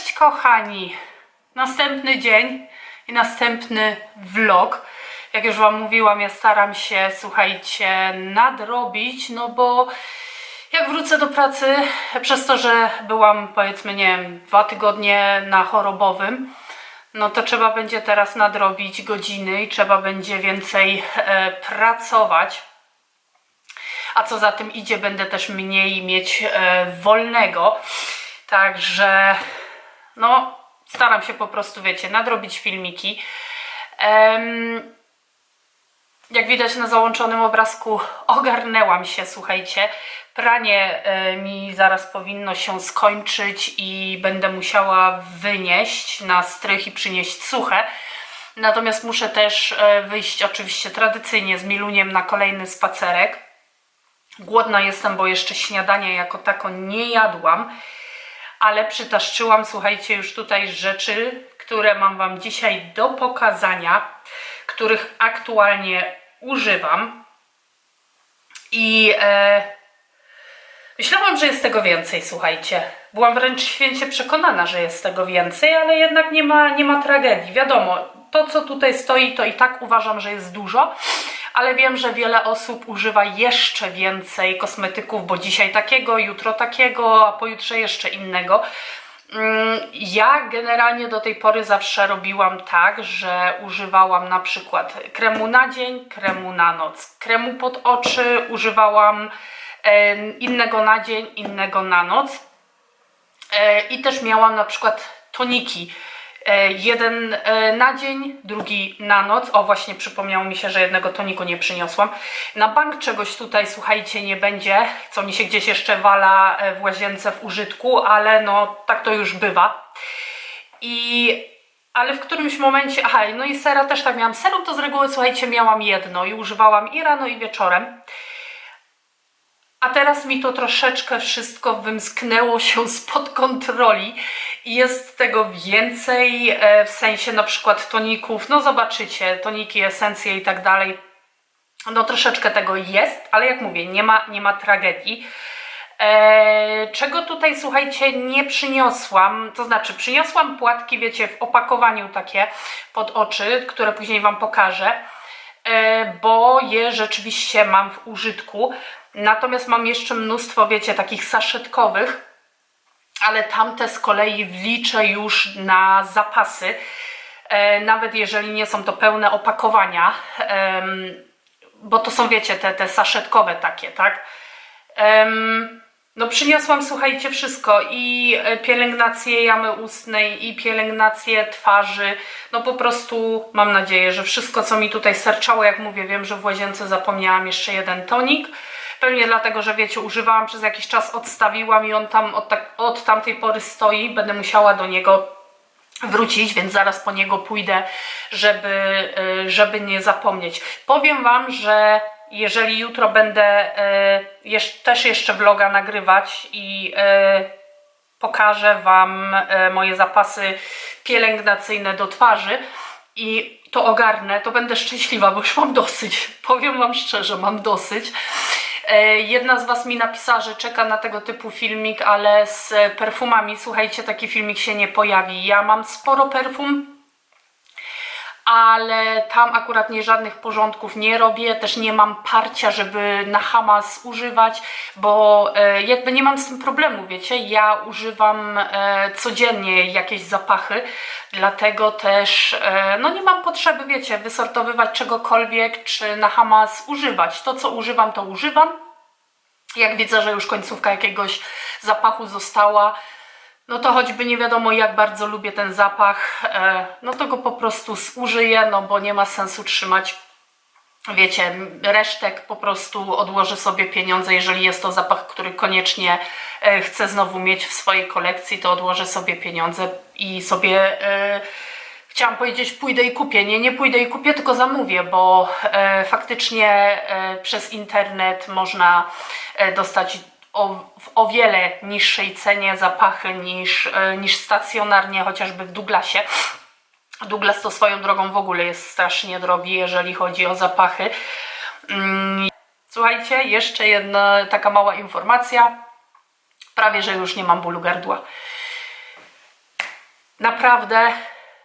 Cześć kochani! Następny dzień i następny vlog. Jak już Wam mówiłam, ja staram się, słuchajcie, nadrobić, no bo jak wrócę do pracy, przez to, że byłam powiedzmy, nie wiem, dwa tygodnie na chorobowym, no to trzeba będzie teraz nadrobić godziny i trzeba będzie więcej e, pracować. A co za tym idzie, będę też mniej mieć e, wolnego. Także no, staram się po prostu, wiecie, nadrobić filmiki. Jak widać na załączonym obrazku, ogarnęłam się, słuchajcie. Pranie e, mi zaraz powinno się skończyć i będę musiała wynieść na strych i przynieść suche. Natomiast muszę też e, wyjść oczywiście tradycyjnie z Miluniem na kolejny spacerek. Głodna jestem, bo jeszcze śniadania jako tako nie jadłam, ale przytaszczyłam, słuchajcie, już tutaj rzeczy, które mam Wam dzisiaj do pokazania, których aktualnie używam. I e, myślałam, że jest tego więcej, słuchajcie. Byłam wręcz święcie przekonana, że jest tego więcej, ale jednak nie ma, nie ma tragedii. Wiadomo, to co tutaj stoi, to i tak uważam, że jest dużo, ale wiem, że wiele osób używa jeszcze więcej kosmetyków, bo dzisiaj takiego, jutro takiego, a pojutrze jeszcze innego. Mm, Ja generalnie do tej pory zawsze robiłam tak, że używałam na przykład kremu na dzień, kremu na noc, kremu pod oczy, używałam innego na dzień, innego na noc. E, I też miałam na przykład toniki. E, Jeden e, na dzień, drugi na noc. O, właśnie przypomniało mi się, że jednego toniku nie przyniosłam. Na bank czegoś tutaj, słuchajcie, nie będzie, co mi się gdzieś jeszcze wala e, w łazience w użytku, ale no tak to już bywa. I ale w którymś momencie, aha, no i sera też tak miałam. Serum to z reguły, słuchajcie, miałam jedno i używałam i rano, i wieczorem. A teraz mi to troszeczkę wszystko wymsknęło się spod kontroli jest tego więcej, e, w sensie na przykład toników, no zobaczycie, toniki, esencje i tak dalej. No troszeczkę tego jest, ale jak mówię, nie ma, nie ma tragedii. E, czego tutaj, słuchajcie, nie przyniosłam, to znaczy przyniosłam płatki, wiecie, w opakowaniu takie pod oczy, które później Wam pokażę e, bo je rzeczywiście mam w użytku. Natomiast mam jeszcze mnóstwo, wiecie, takich saszetkowych, ale tamte z kolei wliczę już na zapasy. E, nawet jeżeli nie są to pełne opakowania, bo to są, wiecie, te, te saszetkowe takie, tak? No przyniosłam, słuchajcie, wszystko i e, pielęgnację jamy ustnej i pielęgnację twarzy. No po prostu mam nadzieję, że wszystko, co mi tutaj serczało, jak mówię, wiem, że w łazience zapomniałam jeszcze jeden tonik. Pewnie dlatego, że wiecie, używałam przez jakiś czas, odstawiłam i on tam od, tak, od tamtej pory stoi. Będę musiała do niego wrócić, więc zaraz po niego pójdę, żeby, y, żeby nie zapomnieć. Powiem Wam, że jeżeli jutro będę y, też jeszcze vloga nagrywać i y, pokażę Wam moje zapasy pielęgnacyjne do twarzy i to ogarnę, to będę szczęśliwa, bo już mam dosyć. Powiem Wam szczerze, mam dosyć. E, Jedna z Was mi napisała, że czeka na tego typu filmik, ale z perfumami, słuchajcie, taki filmik się nie pojawi. Ja mam sporo perfum, ale tam akurat nie żadnych porządków nie robię, też nie mam parcia, żeby na Hamas używać, bo e, jakby nie mam z tym problemu, wiecie, ja używam e, codziennie jakieś zapachy, dlatego też no nie mam potrzeby, wiecie, wysortowywać czegokolwiek, czy na Hamas używać. To, co używam, to używam. Jak widzę, że już końcówka jakiegoś zapachu została, no to choćby nie wiadomo jak bardzo lubię ten zapach, e, no to go po prostu zużyję, no bo nie ma sensu trzymać, wiecie, resztek po prostu odłożę sobie pieniądze, jeżeli jest to zapach, który koniecznie e, chcę znowu mieć w swojej kolekcji, to odłożę sobie pieniądze i sobie... Chciałam powiedzieć, pójdę i kupię. Nie, nie pójdę i kupię, tylko zamówię, bo e, faktycznie e, przez internet można e, dostać o, w o wiele niższej cenie zapachy niż, e, niż stacjonarnie, chociażby w Douglasie. Douglas to swoją drogą w ogóle jest strasznie drogi, jeżeli chodzi o zapachy. Mm, Słuchajcie, jeszcze jedna taka mała informacja. Prawie, że już nie mam bólu gardła. Naprawdę,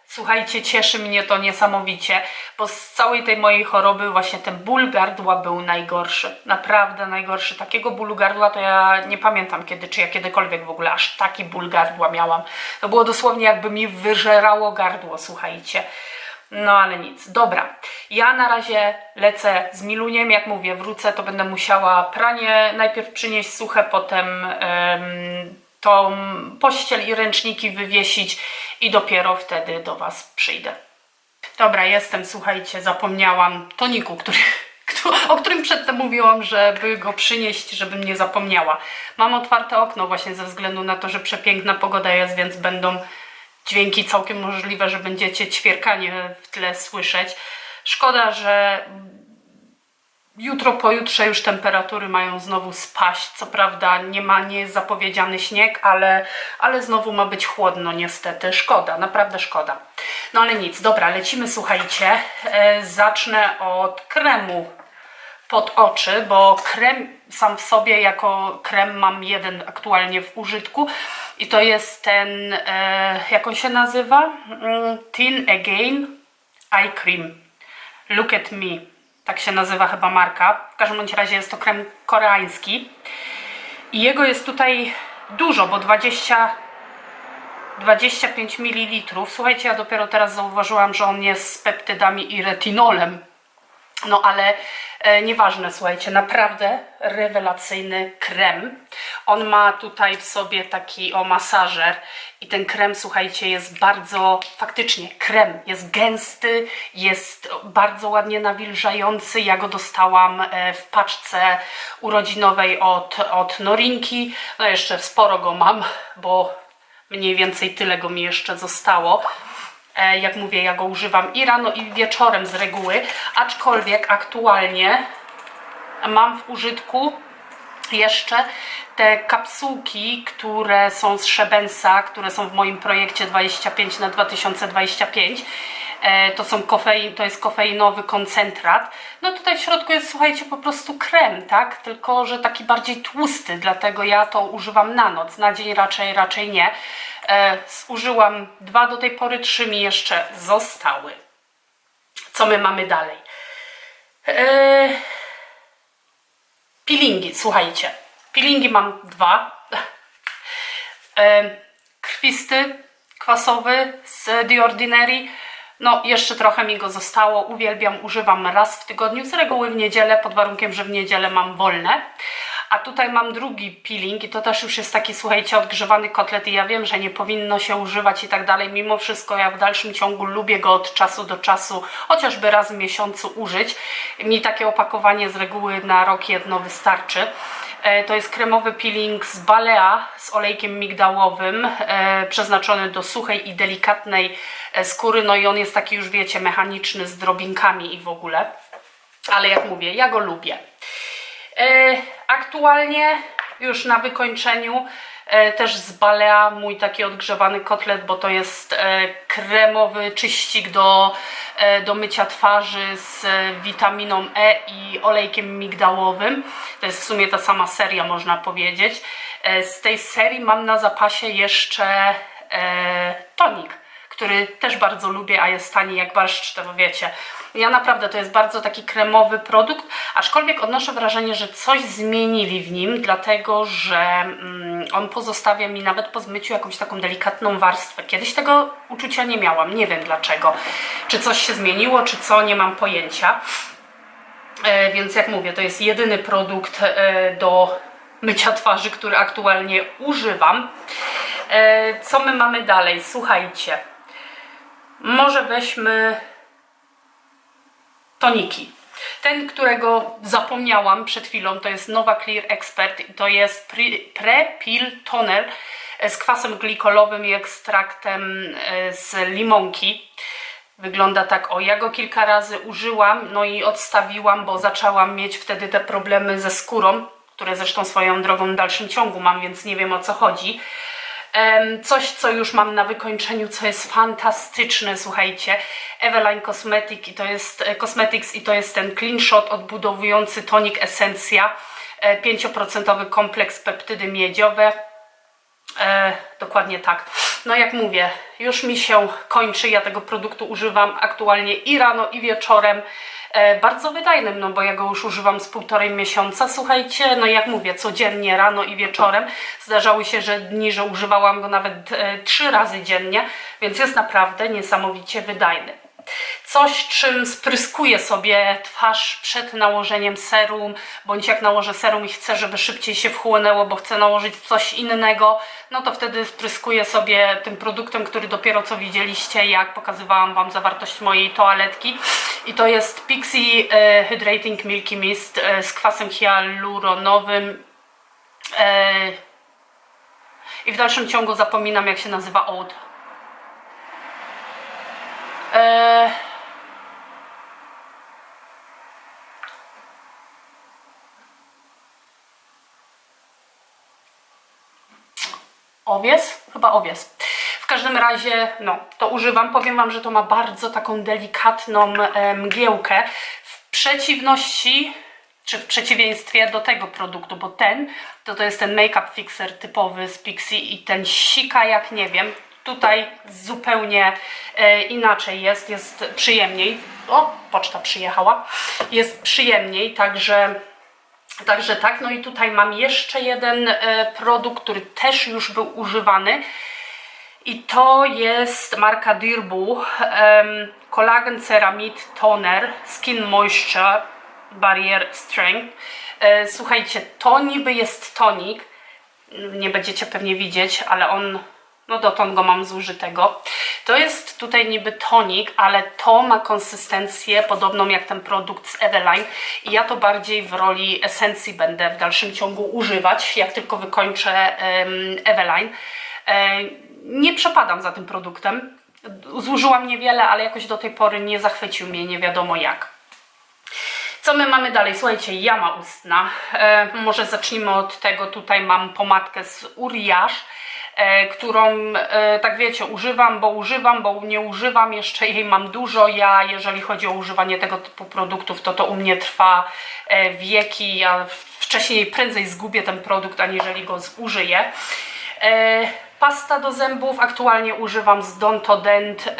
słuchajcie, cieszy mnie to niesamowicie, bo z całej tej mojej choroby właśnie ten ból gardła był najgorszy. Naprawdę najgorszy. Takiego bólu gardła to ja nie pamiętam kiedy, czy ja kiedykolwiek w ogóle aż taki ból gardła miałam. To było dosłownie jakby mi wyżerało gardło, słuchajcie. No ale nic, dobra. Ja na razie lecę z Miluniem, jak mówię, wrócę, to będę musiała pranie najpierw przynieść suche, potem em, tą pościel i ręczniki wywiesić i dopiero wtedy do Was przyjdę. Dobra, jestem, słuchajcie, zapomniałam toniku, który, któ- o którym przedtem mówiłam, żeby go przynieść, żebym nie zapomniała. Mam otwarte okno właśnie ze względu na to, że przepiękna pogoda jest, więc będą dźwięki całkiem możliwe, że będziecie ćwierkanie w tle słyszeć. Szkoda, że jutro, pojutrze już temperatury mają znowu spaść. Co prawda nie ma, nie jest zapowiedziany śnieg, ale, ale znowu ma być chłodno niestety. Szkoda, naprawdę szkoda. No ale nic, dobra, lecimy, słuchajcie. E, zacznę od kremu pod oczy, bo krem sam w sobie jako krem mam jeden aktualnie w użytku i to jest ten, e, jak on się nazywa? Mm, Thin Again Eye Cream. Look at me. Tak się nazywa chyba marka. W każdym razie jest to krem koreański. I jego jest tutaj dużo, bo 20, 25 ml. Słuchajcie, ja dopiero teraz zauważyłam, że on jest z peptydami i retinolem. No ale nieważne, słuchajcie, naprawdę rewelacyjny krem. On ma tutaj w sobie taki o masażer i ten krem, słuchajcie, jest bardzo, faktycznie krem, jest gęsty, jest bardzo ładnie nawilżający. Ja go dostałam e, w paczce urodzinowej od, od Norinki. No jeszcze sporo go mam, bo mniej więcej tyle go mi jeszcze zostało. E, Jak mówię, ja go używam i rano, i wieczorem z reguły, aczkolwiek aktualnie mam w użytku jeszcze te kapsułki, które są z Szebensa, które są w moim projekcie 25 na 2025. E, To, są kofein, to jest kofeinowy koncentrat. No tutaj w środku jest, słuchajcie, po prostu krem, tak? Tylko, że taki bardziej tłusty, dlatego ja to używam na noc. Na dzień raczej, raczej nie. E, zużyłam dwa do tej pory, trzy mi jeszcze zostały. Co my mamy dalej? E, peelingi, słuchajcie. Peelingi mam dwa. E, krwisty, kwasowy z The Ordinary. No, jeszcze trochę mi go zostało. Uwielbiam, używam raz w tygodniu, z reguły w niedzielę, pod warunkiem, że w niedzielę mam wolne. A tutaj mam drugi peeling i to też już jest taki, słuchajcie, odgrzewany kotlet i ja wiem, że nie powinno się używać i tak dalej. Mimo wszystko ja w dalszym ciągu lubię go od czasu do czasu, chociażby raz w miesiącu użyć. Mi takie opakowanie z reguły na rok jedno wystarczy. E, To jest kremowy peeling z Balea z olejkiem migdałowym, e, przeznaczony do suchej i delikatnej e, skóry. No i on jest taki już, wiecie, mechaniczny z drobinkami i w ogóle. Ale jak mówię, ja go lubię. Aktualnie już na wykończeniu też z Balea mój taki odgrzewany kotlet, bo to jest e, kremowy czyścik do, e, do mycia twarzy z e, witaminą E i olejkiem migdałowym. To jest w sumie ta sama seria, można powiedzieć. E, z tej serii mam na zapasie jeszcze e, tonik który też bardzo lubię, a jest tani jak barszcz, to wiecie. Ja naprawdę, to jest bardzo taki kremowy produkt, aczkolwiek odnoszę wrażenie, że coś zmienili w nim, dlatego że mm, on pozostawia mi nawet po zmyciu jakąś taką delikatną warstwę. Kiedyś tego uczucia nie miałam, nie wiem dlaczego. Czy coś się zmieniło, czy co, nie mam pojęcia. E, więc jak mówię, to jest jedyny produkt e, do mycia twarzy, który aktualnie używam. E, co my mamy dalej? Słuchajcie. Może weźmy toniki. Ten, którego zapomniałam przed chwilą, to jest Nova Clear Expert i to jest Pre- Pre-Peel Toner z kwasem glikolowym i ekstraktem e, z limonki. Wygląda tak, o ja go kilka razy użyłam, no i odstawiłam, bo zaczęłam mieć wtedy te problemy ze skórą, które zresztą swoją drogą w dalszym ciągu mam, więc nie wiem o co chodzi. Coś, co już mam na wykończeniu, co jest fantastyczne, słuchajcie. Eveline Cosmetic i to jest, e, Cosmetics i to jest ten Clean Shot odbudowujący tonik Essencja. e, 5% kompleks peptydy miedziowe. E, dokładnie tak. No jak mówię, już mi się kończy. Ja tego produktu używam aktualnie i rano, i wieczorem. E, bardzo wydajnym, no bo ja go już używam z półtorej miesiąca. Słuchajcie, no jak mówię, codziennie rano i wieczorem. Zdarzały się, że dni, że używałam go nawet e, trzy razy dziennie, więc jest naprawdę niesamowicie wydajny coś, czym spryskuję sobie twarz przed nałożeniem serum, bądź jak nałożę serum i chcę, żeby szybciej się wchłonęło, bo chcę nałożyć coś innego, no to wtedy spryskuję sobie tym produktem, który dopiero co widzieliście, jak pokazywałam Wam zawartość mojej toaletki. I to jest Pixie e, Hydrating Milky Mist e, z kwasem hialuronowym. E, I w dalszym ciągu zapominam, jak się nazywa oud. E, owies? Chyba owies. W każdym razie, no, to używam. Powiem Wam, że to ma bardzo taką delikatną e, mgiełkę. W przeciwności, czy w przeciwieństwie do tego produktu, bo ten, to to jest ten make-up fixer typowy z Pixie i ten sika jak nie wiem. Tutaj zupełnie e, inaczej jest, jest przyjemniej. O, poczta przyjechała. Jest przyjemniej, także Także tak, no i tutaj mam jeszcze jeden e, produkt, który też już był używany i to jest marka Dirbu um, Collagen Ceramid Toner Skin Moisture Barrier Strength. E, słuchajcie, to niby jest tonik, nie będziecie pewnie widzieć, ale on no dotąd go mam zużytego. To jest tutaj niby tonik, ale to ma konsystencję podobną jak ten produkt z Eveline i ja to bardziej w roli esencji będę w dalszym ciągu używać, jak tylko wykończę um, Eveline. E, nie przepadam za tym produktem. Zużyłam niewiele, ale jakoś do tej pory nie zachwycił mnie, nie wiadomo jak. Co my mamy dalej? Słuchajcie, jama ustna. E, może zacznijmy od tego. Tutaj mam pomadkę z Uriage E, którą, e, tak wiecie, używam, bo używam, bo nie używam, jeszcze jej mam dużo. Ja, jeżeli chodzi o używanie tego typu produktów, to to u mnie trwa e, wieki. Ja wcześniej prędzej zgubię ten produkt, aniżeli go zużyję. Pasta do zębów aktualnie używam z Dontodent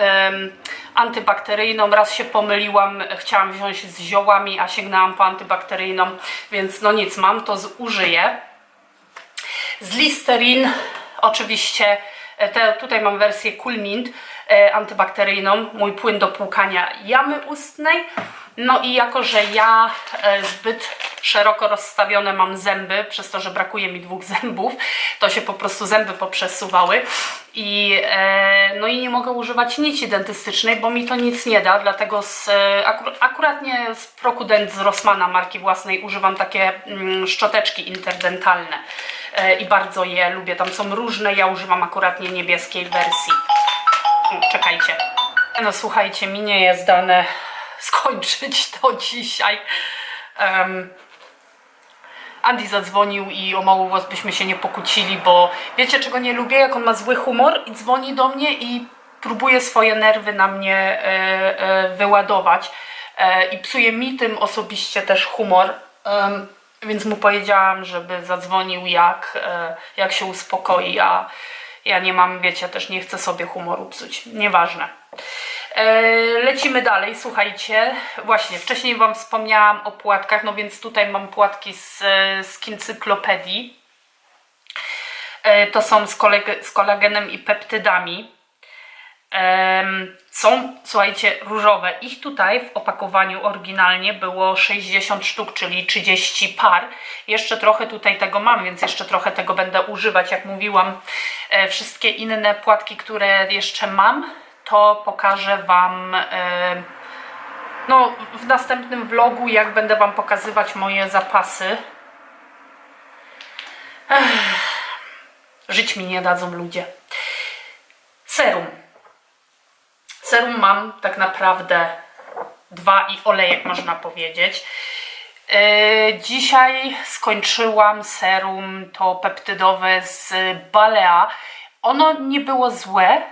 antybakteryjną. Raz się pomyliłam, chciałam wziąć z ziołami, a sięgnęłam po antybakteryjną, więc no nic, mam to zużyję. Z Listerin Oczywiście e, te, tutaj mam wersję Cool Mint e, antybakteryjną, mój płyn do płukania jamy ustnej. No i jako, że ja e, zbyt szeroko rozstawione mam zęby, przez to, że brakuje mi dwóch zębów, to się po prostu zęby poprzesuwały i, no i nie mogę używać nici dentystycznej, bo mi to nic nie da, dlatego z, akur akuratnie z Prokudent z Rossmana marki własnej używam takie mm, szczoteczki interdentalne i bardzo je lubię, tam są różne, ja używam akuratnie niebieskiej wersji. O, czekajcie. No słuchajcie, mi nie jest dane skończyć to dzisiaj. Um, Andy zadzwonił i o mało włos byśmy się nie pokłócili, bo wiecie czego nie lubię? Jak on ma zły humor i dzwoni do mnie i próbuje swoje nerwy na mnie e, e, wyładować e, i psuje mi tym osobiście też humor. Więc mu powiedziałam, żeby zadzwonił jak, e, jak się uspokoi, a ja nie mam, wiecie, też nie chcę sobie humoru psuć. Nieważne. E, lecimy dalej, słuchajcie. Właśnie, wcześniej Wam wspomniałam o płatkach, no więc tutaj mam płatki z, z kincyklopedii. E, to są z, koleg z kolagenem i peptydami. Są, słuchajcie, różowe. Ich tutaj w opakowaniu oryginalnie było 60 sztuk, czyli 30 par. Jeszcze trochę tutaj tego mam, więc jeszcze trochę tego będę używać. Jak mówiłam, e, wszystkie inne płatki, które jeszcze mam, to pokażę Wam e, no, w następnym vlogu, jak będę Wam pokazywać moje zapasy. Ech, żyć mi nie dadzą ludzie. Serum. Serum mam tak naprawdę dwa i olejek można powiedzieć. Yy, dzisiaj skończyłam serum to peptydowe z Balea. Ono nie było złe,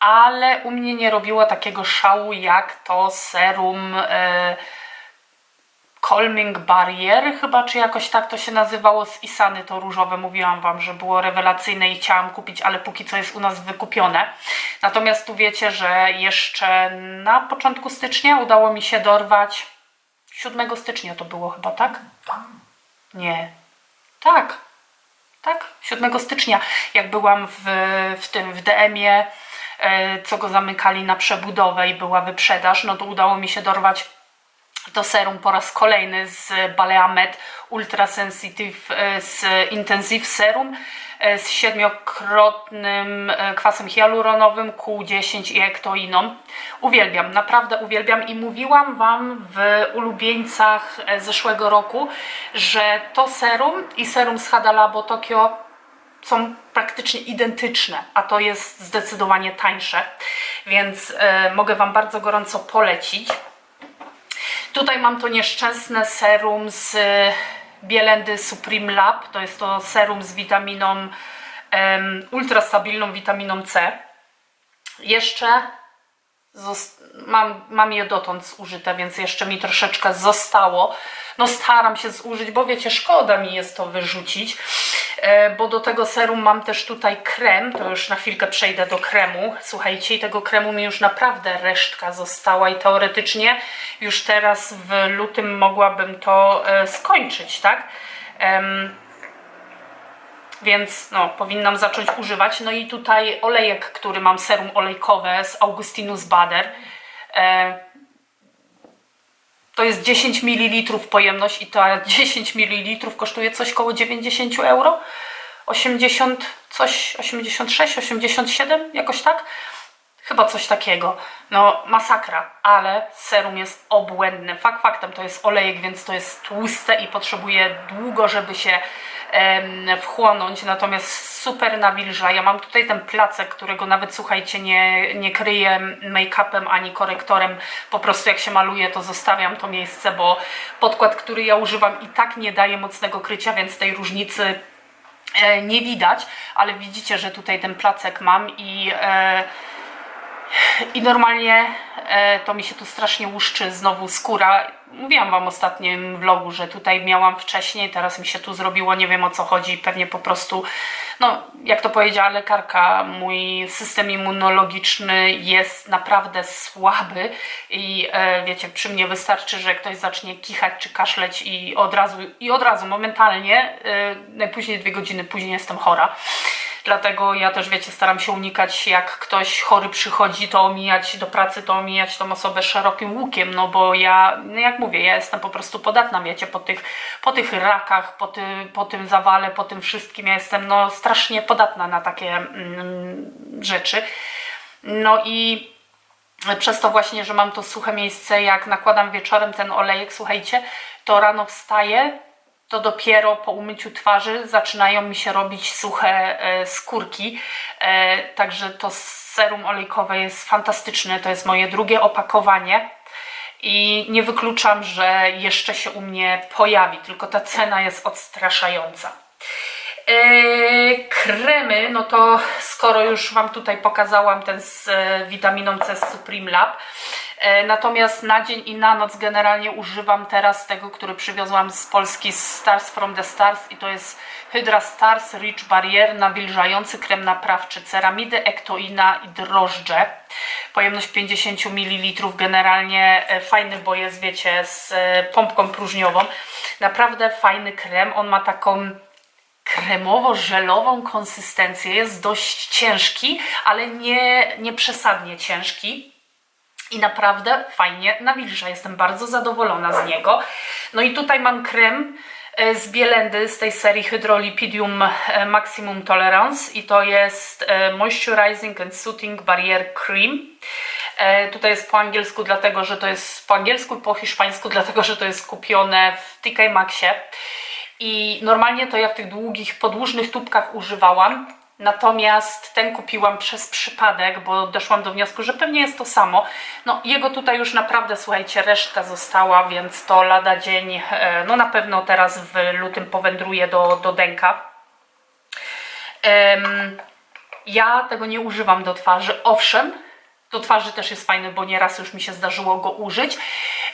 ale u mnie nie robiło takiego szału jak to serum yy, Calming Barrier chyba, czy jakoś tak to się nazywało z Isany, to różowe, mówiłam Wam, że było rewelacyjne i chciałam kupić, ale póki co jest u nas wykupione. Natomiast tu wiecie, że jeszcze na początku stycznia udało mi się dorwać, 7 stycznia to było chyba, tak? Nie. Tak. Tak, 7 stycznia, jak byłam w, w tym, w DM-ie, e, co go zamykali na przebudowę i była wyprzedaż, no to udało mi się dorwać to serum po raz kolejny z Baleamed Ultra Sensitive e, z Intensive Serum e, z siedmiokrotnym e, kwasem hialuronowym, Q10 i ektoiną. Uwielbiam, naprawdę uwielbiam i mówiłam Wam w ulubieńcach zeszłego roku, że to serum i serum z Hada Labo Tokio są praktycznie identyczne, a to jest zdecydowanie tańsze, więc mogę Wam bardzo gorąco polecić. Tutaj mam to nieszczęsne serum z e, Bielendy Supreme Lab. To jest to serum z witaminą, em, ultrastabilną witaminą C. Jeszcze mam, mam je dotąd zużyte, więc jeszcze mi troszeczkę zostało. No staram się zużyć, bo wiecie, szkoda mi jest to wyrzucić, e, bo do tego serum mam też tutaj krem, to już na chwilkę przejdę do kremu. Słuchajcie, i tego kremu mi już naprawdę resztka została i teoretycznie już teraz w lutym mogłabym to e, skończyć, tak? Więc no, powinnam zacząć używać. No i tutaj olejek, który mam, serum olejkowe z Augustinus Bader. E, to jest 10 ml pojemność i ta 10 ml kosztuje coś koło 90 euro. 80, coś, 86, 87, jakoś tak. Chyba coś takiego. No, masakra, ale serum jest obłędne. Fakt faktem to jest olejek, więc to jest tłuste i potrzebuje długo, żeby się wchłonąć. Natomiast super nawilża. Ja mam tutaj ten placek, którego nawet słuchajcie, nie, nie kryję make-upem ani korektorem. Po prostu jak się maluje, to zostawiam to miejsce, bo podkład, który ja używam, i tak nie daje mocnego krycia, więc tej różnicy e, nie widać, ale widzicie, że tutaj ten placek mam i e, i normalnie e, to mi się tu strasznie łuszczy znowu skóra. Mówiłam Wam w ostatnim vlogu, że tutaj miałam wcześniej, teraz mi się tu zrobiło, nie wiem o co chodzi, pewnie po prostu, no jak to powiedziała lekarka, mój system immunologiczny jest naprawdę słaby i e, wiecie, przy mnie wystarczy, że ktoś zacznie kichać czy kaszleć i od razu, i od razu momentalnie, e, najpóźniej dwie godziny później jestem chora. Dlatego ja też, wiecie, staram się unikać, jak ktoś chory przychodzi, to omijać do pracy, to omijać tą osobę szerokim łukiem, no bo ja, no jak mówię, ja jestem po prostu podatna, wiecie, po tych, po tych rakach, po, ty, po tym zawale, po tym wszystkim, ja jestem no strasznie podatna na takie mm, rzeczy. No i przez to właśnie, że mam to suche miejsce, jak nakładam wieczorem ten olejek, słuchajcie, to rano wstaję, to dopiero po umyciu twarzy zaczynają mi się robić suche e, skórki. E, także to serum olejkowe jest fantastyczne. To jest moje drugie opakowanie. I nie wykluczam, że jeszcze się u mnie pojawi, tylko ta cena jest odstraszająca. E, kremy, no to skoro już Wam tutaj pokazałam ten z e, witaminą C z Supreme Lab, e, natomiast na dzień i na noc generalnie używam teraz tego, który przywiozłam z Polski z Stars from the Stars i to jest Hydra Stars Rich Barrier nawilżający krem naprawczy, ceramidy, ektoina i drożdże. Pojemność 50 ml, generalnie fajny, bo jest wiecie z pompką próżniową. Naprawdę fajny krem, on ma taką kremowo-żelową konsystencję. Jest dość ciężki, ale nie, nie przesadnie ciężki. I naprawdę fajnie nawilża. Jestem bardzo zadowolona z niego. No i tutaj mam krem e, z Bielendy z tej serii Hydrolipidium e, Maximum Tolerance i to jest e, Moisturizing and Soothing Barrier Cream. Tutaj jest po angielsku, dlatego że to jest po angielsku i po hiszpańsku, dlatego że to jest kupione w TK Maxie. I normalnie to ja w tych długich, podłużnych tubkach używałam. Natomiast ten kupiłam przez przypadek, bo doszłam do wniosku, że pewnie jest to samo. No jego tutaj już naprawdę, słuchajcie, resztka została, więc to lada dzień, e, no na pewno teraz w lutym powędruje do, do Denka. Em, ja tego nie używam do twarzy. Owszem, do twarzy też jest fajny, bo nieraz już mi się zdarzyło go użyć.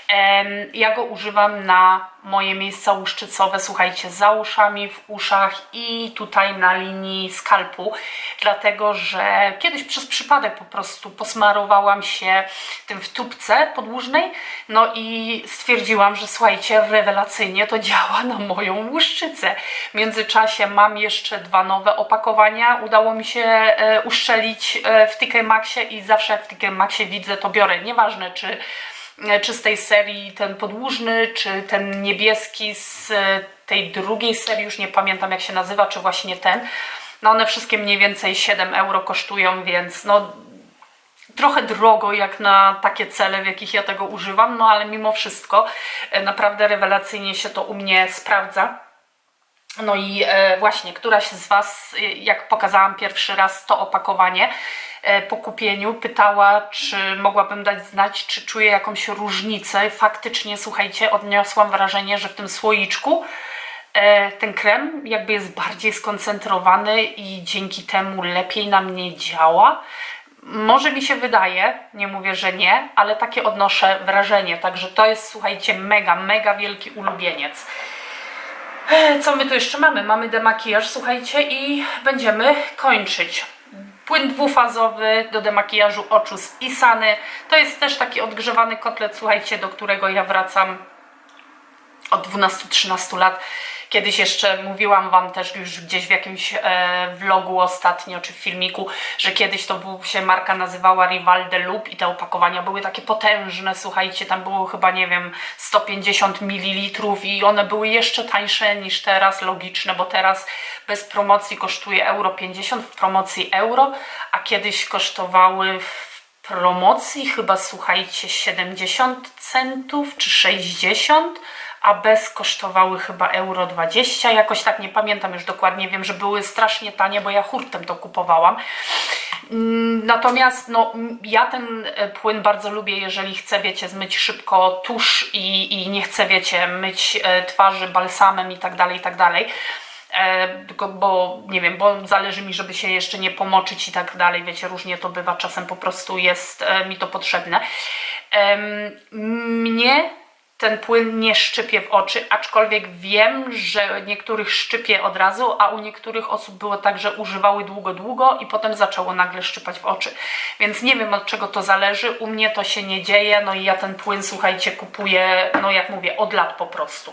Em, Ja go używam na moje miejsca łuszczycowe, słuchajcie, za uszami, w uszach i tutaj na linii skalpu, dlatego że kiedyś przez przypadek po prostu posmarowałam się tym w tubce podłużnej, no i stwierdziłam, że słuchajcie, rewelacyjnie to działa na moją łuszczycę. W międzyczasie mam jeszcze dwa nowe opakowania, udało mi się e, uszczelić e, w TK Maxie i zawsze jak w TK Maxie widzę, to biorę, nieważne czy czy z tej serii ten podłużny, czy ten niebieski z e, tej drugiej serii, już nie pamiętam jak się nazywa, czy właśnie ten. No one wszystkie mniej więcej 7 euro kosztują, więc no trochę drogo jak na takie cele, w jakich ja tego używam, no ale mimo wszystko e, naprawdę rewelacyjnie się to u mnie sprawdza. No i e, właśnie, któraś z Was, e, jak pokazałam pierwszy raz to opakowanie e, po kupieniu, pytała, czy mogłabym dać znać, czy czuję jakąś różnicę. Faktycznie, słuchajcie, odniosłam wrażenie, że w tym słoiczku ten krem jakby jest bardziej skoncentrowany i dzięki temu lepiej na mnie działa. Może mi się wydaje, nie mówię, że nie, ale takie odnoszę wrażenie. Także to jest, słuchajcie, mega, mega wielki ulubieniec. E, Co my tu jeszcze mamy? Mamy demakijaż, słuchajcie, i będziemy kończyć. Płyn dwufazowy do demakijażu oczu z Isany. To jest też taki odgrzewany kotlet, słuchajcie, do którego ja wracam od 12-13 lat. Kiedyś jeszcze mówiłam Wam też już gdzieś w jakimś e, vlogu ostatnio, czy w filmiku, że kiedyś to był, się marka nazywała Rival de Loop i te opakowania były takie potężne, słuchajcie, tam było chyba, nie wiem, 150 ml i one były jeszcze tańsze niż teraz, logiczne, bo teraz bez promocji kosztuje euro 50, w promocji euro, a kiedyś kosztowały w promocji chyba, słuchajcie, 70 centów czy 60, a bez kosztowały chyba euro 20, jakoś tak nie pamiętam już dokładnie, wiem, że były strasznie tanie, bo ja hurtem to kupowałam. Mm, Natomiast no, ja ten e, płyn bardzo lubię, jeżeli chcę, wiecie, zmyć szybko tusz i, i nie chcę, wiecie, myć e, twarzy balsamem i tak dalej, i tak dalej. E, tylko bo nie wiem, bo zależy mi, żeby się jeszcze nie pomoczyć i tak dalej, wiecie, różnie to bywa, czasem po prostu jest mi to potrzebne. Mnie ten płyn nie szczypie w oczy, aczkolwiek wiem, że niektórych szczypie od razu, a u niektórych osób było tak, że używały długo, długo i potem zaczęło nagle szczypać w oczy. Więc nie wiem od czego to zależy, u mnie to się nie dzieje, no i ja ten płyn, słuchajcie, kupuję, no jak mówię, od lat po prostu.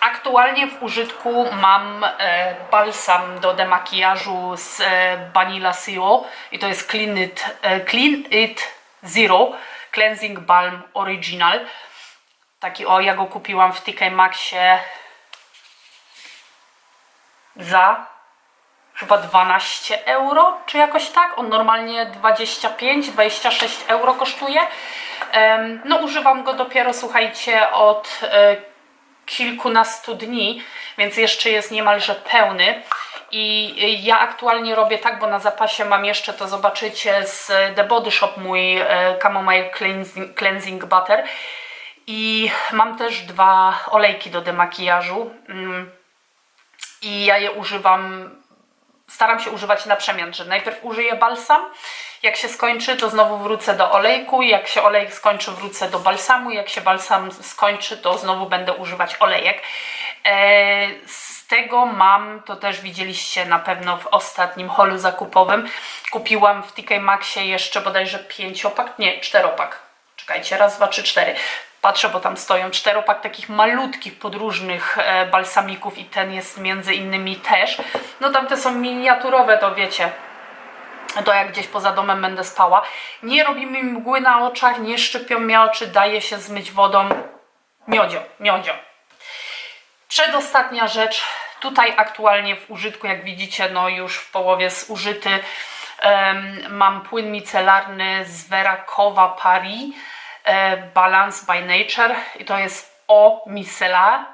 Aktualnie w użytku mam e, balsam do demakijażu z e, Vanilla Zero i to jest Clean It, e, Clean It Zero Cleansing Balm Original. Taki o, ja go kupiłam w TK Maxie za chyba 12 euro, czy jakoś tak. On normalnie 25-26 euro kosztuje. No, używam go dopiero, słuchajcie, od e, kilkunastu dni, więc jeszcze jest niemalże pełny. I ja aktualnie robię tak, bo na zapasie mam jeszcze, to zobaczycie, z The Body Shop mój e, Chamomile Cleansing, cleansing Butter. I mam też dwa olejki do demakijażu. Mm, I ja je używam staram się używać na przemian, że najpierw użyję balsam, jak się skończy, to znowu wrócę do olejku, jak się olejek skończy, wrócę do balsamu, jak się balsam skończy, to znowu będę używać olejek. E, z tego mam, to też widzieliście na pewno w ostatnim holu zakupowym, kupiłam w TK Maxie jeszcze bodajże pięciopak, nie, czteropak. Czekajcie, raz, dwa, trzy, cztery. Patrzę, bo tam stoją czteropak takich malutkich podróżnych e, balsamików i ten jest między innymi też. No tamte są miniaturowe, to wiecie, to jak gdzieś poza domem będę spała. Nie robi mi mgły na oczach, nie szczypią mnie oczy, daje się zmyć wodą. Miodzio, miodzio. Przedostatnia rzecz, tutaj aktualnie w użytku, jak widzicie, no już w połowie zużyty, em, mam płyn micelarny z Veracowa Paris, Balance by Nature i to jest O Micellar,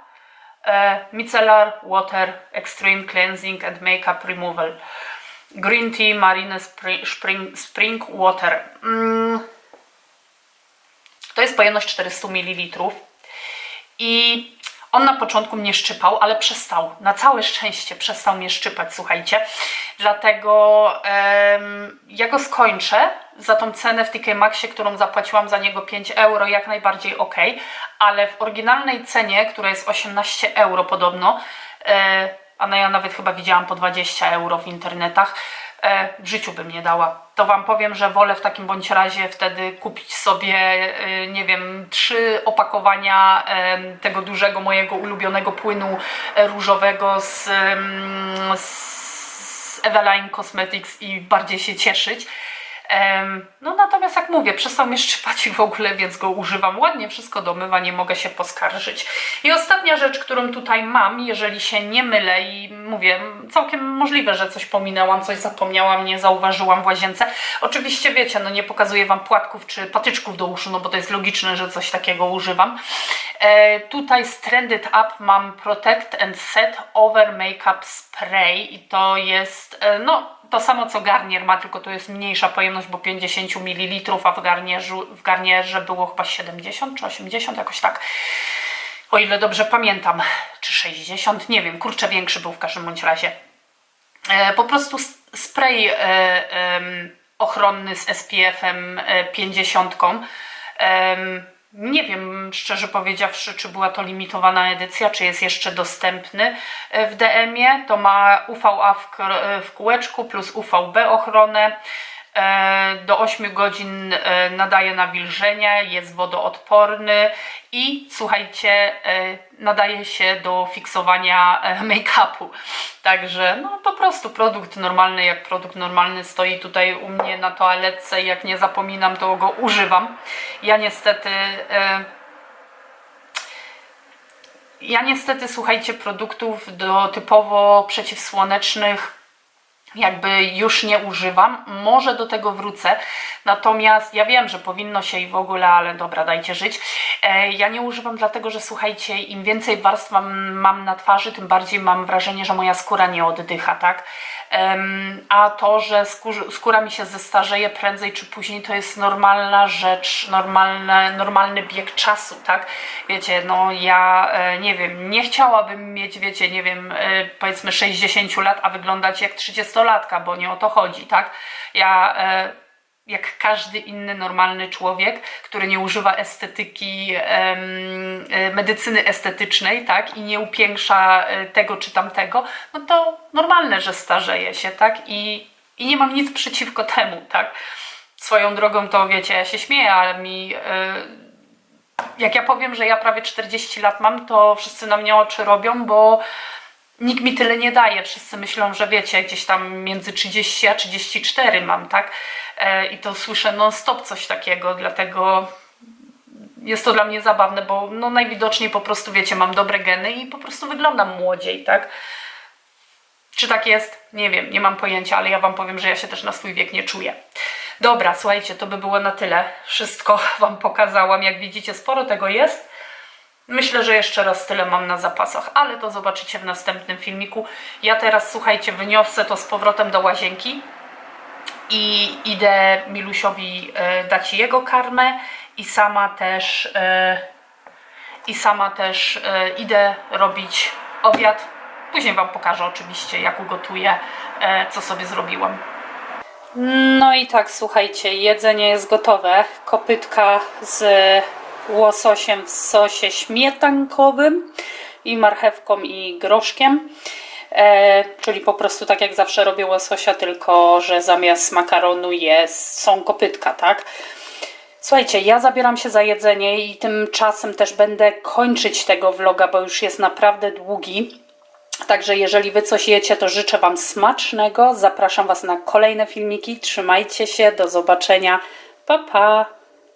e, Micellar Water Extreme Cleansing and Makeup Removal. Green Tea Marine Spring, Spring, Spring Water. Mm. To jest pojemność 400 ml. I On na początku mnie szczypał, ale przestał. Na całe szczęście przestał mnie szczypać, słuchajcie. Dlatego ja go skończę za tą cenę w TK Maxie, którą zapłaciłam za niego 5 euro, jak najbardziej ok, ale w oryginalnej cenie, która jest 18 euro podobno, e, a na ja nawet chyba widziałam po 20 euro w internetach, e, w życiu bym nie dała. To Wam powiem, że wolę w takim bądź razie wtedy kupić sobie, e, nie wiem, trzy opakowania tego dużego mojego ulubionego płynu e, różowego z, z Eveline Cosmetics i bardziej się cieszyć. No natomiast jak mówię, przestał mnie szczypać w ogóle, więc go używam. Ładnie wszystko domywa, nie mogę się poskarżyć. I ostatnia rzecz, którą tutaj mam, jeżeli się nie mylę i mówię, całkiem możliwe, że coś pominęłam, coś zapomniałam, nie zauważyłam w łazience. Oczywiście wiecie, no nie pokazuję Wam płatków czy patyczków do uszu, no bo to jest logiczne, że coś takiego używam. E, tutaj z Trended Up mam Protect and Set Over Makeup Spray i to jest, e, no to samo co Garnier ma, tylko to jest mniejsza pojemność, bo 50 ml, a w, garnierzu, w Garnierze było chyba 70 czy 80, jakoś tak. O ile dobrze pamiętam, czy 60, nie wiem, kurczę większy był w każdym bądź razie. E, po prostu spray e, em, ochronny z SPF-em e, 50. Em, nie wiem, szczerze powiedziawszy, czy była to limitowana edycja, czy jest jeszcze dostępny e, w DM-ie. To ma UVA w, e, w kółeczku plus UVB ochronę. E, Do 8 godzin e, nadaje nawilżenia, jest wodoodporny i słuchajcie, e, nadaje się do fiksowania make-upu. Także no po prostu produkt normalny, jak produkt normalny stoi tutaj u mnie na toaletce jak nie zapominam, to go używam. Ja niestety ja niestety, słuchajcie, produktów do typowo przeciwsłonecznych jakby już nie używam. Może do tego wrócę. Natomiast ja wiem, że powinno się i w ogóle, ale dobra, dajcie żyć. E, ja nie używam dlatego, że słuchajcie, im więcej warstw mam, mam na twarzy, tym bardziej mam wrażenie, że moja skóra nie oddycha, tak? A to, że skór, skóra mi się zestarzeje prędzej czy później, to jest normalna rzecz, normalne, normalny bieg czasu, tak? Wiecie, no ja e, nie wiem, nie chciałabym mieć, wiecie, nie wiem, e, powiedzmy 60 lat, a wyglądać jak 30-latka, bo nie o to chodzi, tak? Ja e, jak każdy inny normalny człowiek, który nie używa estetyki, e, medycyny estetycznej, tak, i nie upiększa e, tego czy tamtego, no to normalne, że starzeje się, tak, i, i nie mam nic przeciwko temu, tak. Swoją drogą to wiecie, ja się śmieję, ale mi. e, jak ja powiem, że ja prawie 40 lat mam, to wszyscy na mnie oczy robią, bo nikt mi tyle nie daje. Wszyscy myślą, że wiecie, gdzieś tam między 30 a 34 mam, tak? E, I to słyszę non-stop coś takiego, dlatego jest to dla mnie zabawne, bo no najwidoczniej po prostu, wiecie, mam dobre geny i po prostu wyglądam młodziej, tak? Czy tak jest? Nie wiem, nie mam pojęcia, ale ja Wam powiem, że ja się też na swój wiek nie czuję. Dobra, słuchajcie, to by było na tyle. Wszystko Wam pokazałam. Jak widzicie, sporo tego jest. Myślę, że jeszcze raz tyle mam na zapasach, ale to zobaczycie w następnym filmiku. Ja teraz, słuchajcie, wyniosę to z powrotem do łazienki i idę Milusiowi e, dać jego karmę i sama też e, i sama też e, idę robić obiad. Później Wam pokażę oczywiście, jak ugotuję, co sobie zrobiłam. No i tak, słuchajcie, jedzenie jest gotowe. Kopytka z łososiem w sosie śmietankowym i marchewką i groszkiem. E, czyli po prostu tak jak zawsze robię łososia, tylko że zamiast makaronu jest, są kopytka, tak? Słuchajcie, ja zabieram się za jedzenie i tymczasem też będę kończyć tego vloga, bo już jest naprawdę długi. Także jeżeli Wy coś jecie, to życzę Wam smacznego. Zapraszam Was na kolejne filmiki. Trzymajcie się, do zobaczenia. Pa, pa!